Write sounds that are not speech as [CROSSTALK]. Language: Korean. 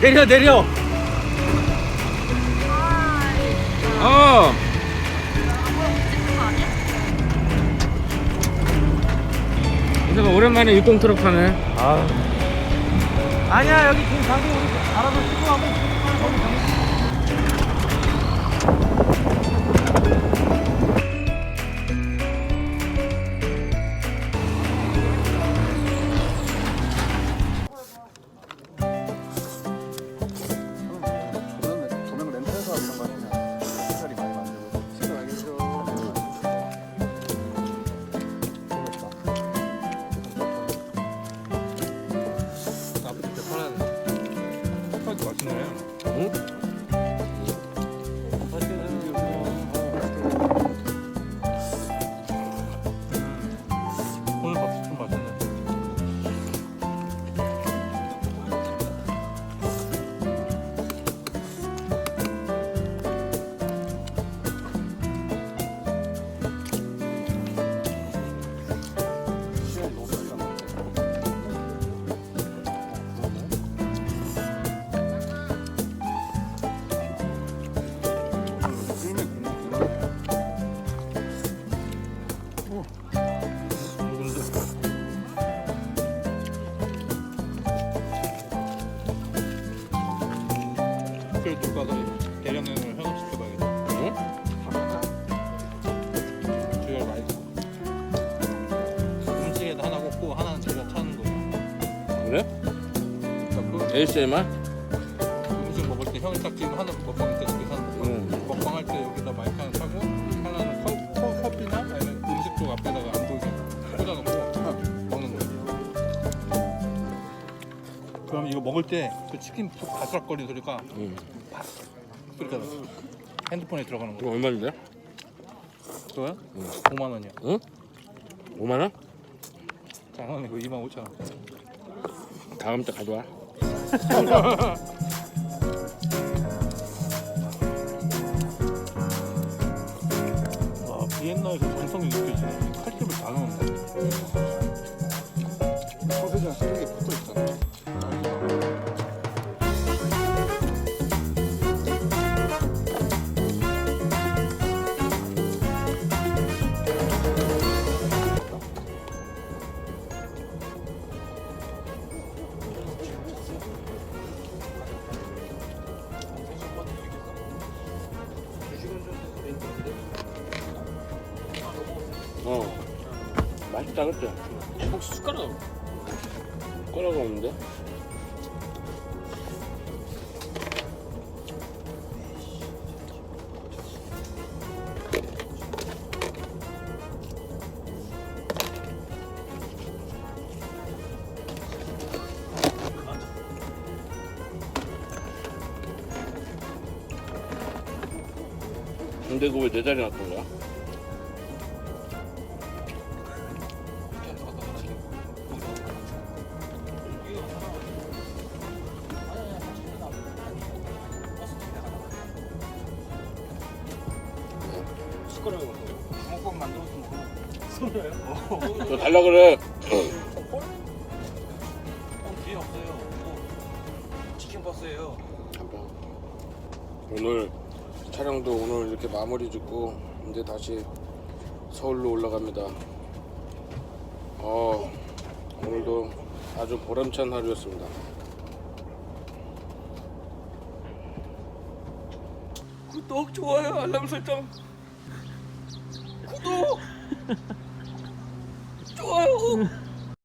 내려 내려. 어. 그래서 오랜만에 60 트럭 타네. 아. 아니야 여기 지금 가고 우리 알아서 수고하고. Mm-hmm. 누가 더 대량량을 현업시켜봐야겠다. 응? 주열 줘. 음식에다 하나 꽂고 하나는 제가 차는 거야. 그래? 그러니까 ASMR? 그 음식 먹을 때 형이 딱 지금 하나 먹방 때 두개 사는 거. 응. 먹방 할 때 여기다 마이크 그럼 이거 먹을 때 그 치킨 푹 바스락거리는 소리가 응. 소리가 나. 핸드폰에 들어가는 거. 이거 얼마인데? 그거야? 응. 5만 원이야. 응? 5만 원? 장난이 그 2만 5천 원. 다음 주 가져와. 와 [LAUGHS] 비엔나에서 정성이 느껴지네. 칼집을 다 넣었네. 어. 맛있다 그랬지? 혹시 숟가락 숟가락 없는데? 근데 그거 왜내 자리에 놨던 거야? 주먹밥 만들었으면 너 달라 그래. 뒤에 없어요. 치킨 버스예요. 오늘 촬영도 오늘 이렇게 마무리 짓고 이제 다시 서울로 올라갑니다. 어, 오늘도 아주 보람찬 하루였습니다. 구독, 좋아요, 알람 설정. 구독, [LAUGHS] 좋아요.